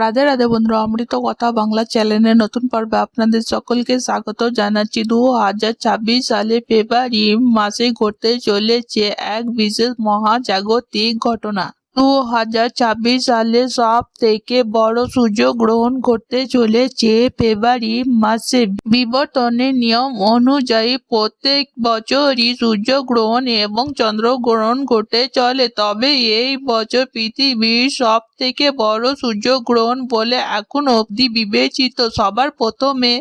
রাধে রাধে বন্ধুরা, অমৃত কথা বাংলা চ্যানেলের নতুন পর্বে আপনাদের সকলকে স্বাগত জানাচ্ছি। দু হাজার ছাব্বিশ সালে ফেব্রুয়ারি মাসে ঘটতে চলেছে এক বিশেষ মহাজাগতিক ঘটনা। দু হাজার ছাব্বিশ সালে সব থেকে বড় সুযোগ গ্রহণ ঘটতে চলেছে ফেব্রুয়ারি মাসে। বিবর্তনের নিয়ম অনুযায়ী প্রত্যেক বছরই সূর্যগ্রহণ এবং চন্দ্রগ্রহণ ঘটে চলে। তবে এই বছর পৃথিবীর সব থেকে বড় সূর্যগ্রহণ বলে এখন অবধি বিবেচিত। সবার প্রথমে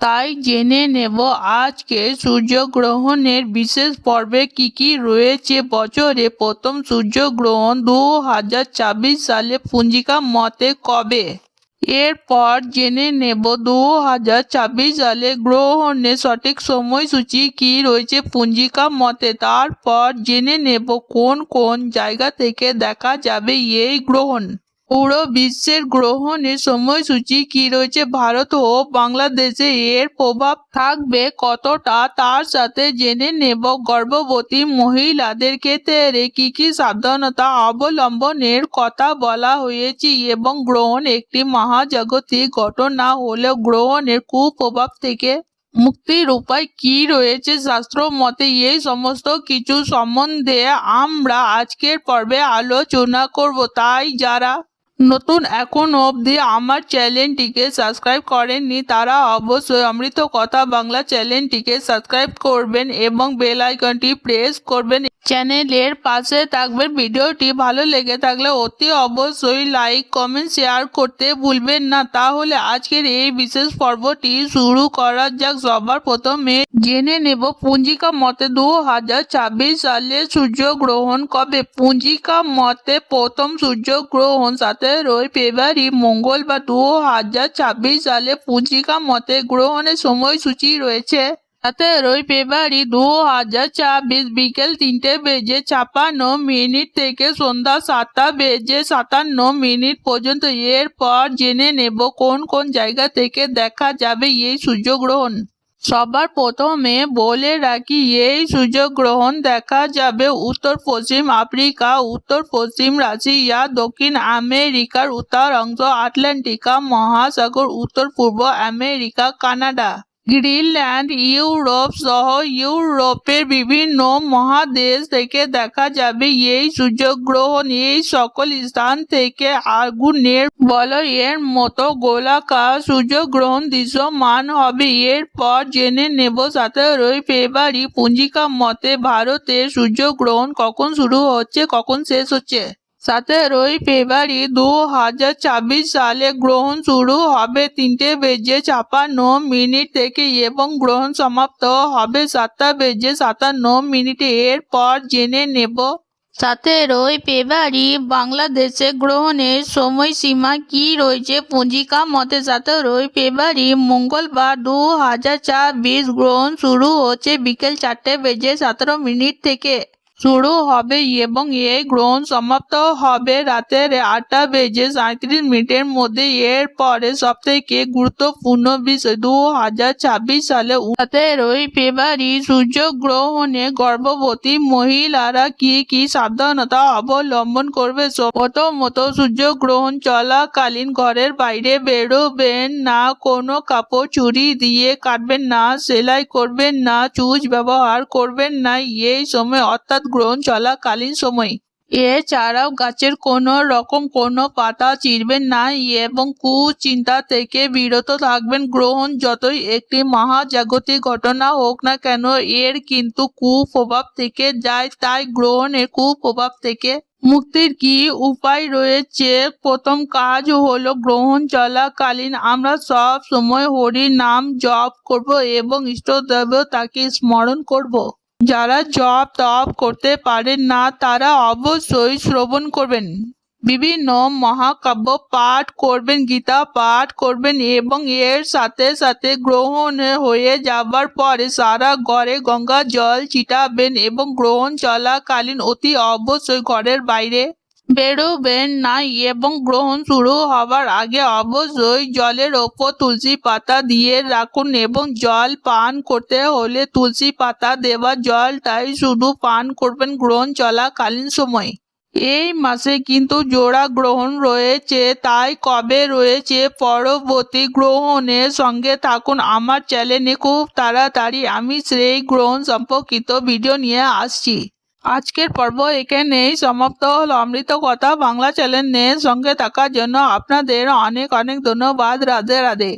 তাই জেনে নেব আজকে সূর্যগ্রহণের বিশেষ পর্বে কি কি রয়েছে। বছরে প্রথম সূর্যগ্রহণ দু হাজার ছাব্বিশ সালে পঞ্জিকা মতে কবে? এরপর জেনে নেব দু হাজার ছাব্বিশ সালে গ্রহণের সঠিক সময়সূচি কি রয়েছে পঞ্জিকা মতে। তারপর জেনে নেব কোন কোন জায়গা থেকে দেখা যাবে এই গ্রহণ। পুরো বিশ্বের গ্রহণের সময়সূচি কি রয়েছে? ভারত ও বাংলাদেশে এর প্রভাব থাকবে কতটা? তার সাথে জেনে নেব। গর্ভবতী মহিলাদের ক্ষেত্রে কি কি সাবধানতা অবলম্বনের কথা বলা হয়েছে এবং গ্রহণ একটি মহাজাগতিক ঘটনা হলেও গ্রহণের কুপ্রভাব থেকে মুক্তির উপায় কি রয়েছে? শাস্ত্র মতে এই সমস্ত কিছু সম্বন্ধে আমরা আজকের পর্বে আলোচনা করব। তাই যারা নতুন এখন অবধি আমার চ্যানেলটিকে সাবস্ক্রাইব করেননি, তারা অবশ্যই অমৃত কথা বাংলা চ্যানেলটিকে সাবস্ক্রাইব করবেন এবং বেল আইকনটি প্রেস করবেন। চ্যানেলের পাশে থাকবেন। ভিডিওটি ভালো লেগে থাকলে অতি অবশ্যই লাইক, কমেন্ট, শেয়ার করতে ভুলবেন না। তাহলে আজকের এই বিশেষ পর্বটি শুরু করা যাক। সবার প্রথমে জেনে নেব পঞ্জিকা মতে দু হাজার ছাব্বিশ সালে সূর্যগ্রহণ কবে? পঞ্জিকা মতে প্রথম সূর্যগ্রহণ সতেরোই ফেব্রুয়ারি, মঙ্গলবার দু হাজার ছাব্বিশ সালে পঞ্জিকা মতে গ্রহণের সময়সূচি রয়েছে। সতেরোই ফেব্রুয়ারি দু হাজার ছাব্বিশ বিকেল তিনটে বেজে ছাপান্ন মিনিট থেকে সন্ধ্যা সাতটা বেজে সাতান্ন মিনিট পর্যন্ত। এরপর জেনে নেব কোন কোন জায়গা থেকে দেখা যাবে এই সূর্যগ্রহণ সবার প্রথমে বলে রাখি, এই সূর্যগ্রহণ দেখা যাবে উত্তর, পশ্চিম আফ্রিকা, উত্তর, পশ্চিম রাশিয়া, দক্ষিণ আমেরিকার উত্তর অংশ আটলান্টিকা, মহাসাগর, উত্তর, পূর্ব আমেরিকা, কানাডা। গ্রিনল্যান্ড, ইউরোপ সহ ইউরোপের বিভিন্ন মহাদেশ থেকে দেখা যাবে। এই সূর্যগ্রহণ এই সকল স্থান থেকে আগুনের বলয়ের মতো গোলাকার সূর্যগ্রহণ দৃশ্যমান হবে। এরপর জেনে নেব সতেরোই ফেব্রুয়ারি পঞ্জিকা মতে ভারতের সূর্যগ্রহণ কখন শুরু হচ্ছে, কখন শেষ হচ্ছে। সতেরোই ফেব্রুয়ারি দু হাজার ছাব্বিশ সালে গ্রহণ শুরু হবে তিনটে বেজে ছাপান্ন মিনিট থেকে এবং গ্রহণ সমাপ্ত হবে সাতটা বেজে সাতান্ন মিনিটে। এরপর জেনে নেব। সতেরোই ফেব্রুয়ারি বাংলাদেশে গ্রহণের সময়সীমা কি রয়েছে? পঞ্জিকা মতে সতেরোই ফেব্রুয়ারি মঙ্গলবার দু হাজার ছাব্বিশ গ্রহণ শুরু হচ্ছে বিকেল চারটে বেজে সতেরো মিনিট থেকে। শুরু হবে এবং এই গ্রহণ সমাপ্ত হবে রাতের আটটা বেজে সাঁত্রিশ মিনিটের মধ্যে। এর পরে সব থেকে গুরুত্বপূর্ণ বিষয় দু হাজার ছাব্বিশ সালে সতেরোই ফেব্রুয়ারি সূর্যগ্রহণে গর্ভবতী মহিলারা কি কি সাবধানতা অবলম্বন করবে? প্রথমত সূর্যগ্রহণ চলাকালীন ঘরের বাইরে বেরোবেন না, কোনো কাপড় চুরি দিয়ে কাটবেন না, সেলাই করবেন না চুজ ব্যবহার করবেন না, এই সময় অর্থাৎ গ্রহণ চলাকালীন সময়। এছাড়াও গাছের কোনো রকম কোনো পাতা চিরবেন না এবং কুচিন্তা থেকে বিরত থাকবেন। গ্রহণ যতই একটি মহাজাগতিক ঘটনা হোক না কেন, এর কিন্তু কুপ্রভাব থেকে যায়, তাই গ্রহণের কুপ্রভাব থেকে মুক্তির কি উপায় রয়েছে? প্রথম কাজ হলো গ্রহণ চলাকালীন। আমরা সব সময় হরির নাম জপ করব এবং ইষ্ট দেবতাকে স্মরণ করব। যারা জপ তপ করতে পারেন না, তারা অবশ্যই শ্রবণ করবেন। বিভিন্ন মহাকাব্য পাঠ করবেন, গীতা পাঠ করবেন এবং এর সাথে সাথে গ্রহণ হয়ে যাবার পরে সারা ঘরে গঙ্গা জল ছিটাবেন এবং গ্রহণ চলাকালীন অতি অবশ্যই ঘরের বাইরে বেরোবেন না এবং গ্রহণ শুরু হওয়ার আগে অবশ্যই জলের ওপর তুলসী পাতা দিয়ে রাখুন এবং জল পান করতে হলে তুলসী পাতা দেওয়া জলটাই শুধু পান করবেন গ্রহণ চলাকালীন সময়। এই মাসে কিন্তু জোড়া গ্রহণ রয়েছে, তাই কবে রয়েছে পরবর্তী গ্রহণের সঙ্গে থাকুন আমার চ্যানেলে। খুব তাড়াতাড়ি আমি সেই গ্রহণ সম্পর্কিত ভিডিও নিয়ে আসছি। আজকের পর্ব এখানেই সমাপ্ত হল। অমৃত কথা বাংলা চ্যানেলের সঙ্গে থাকার জন্য আপনাদের অনেক অনেক ধন্যবাদ। রাধে রাধে।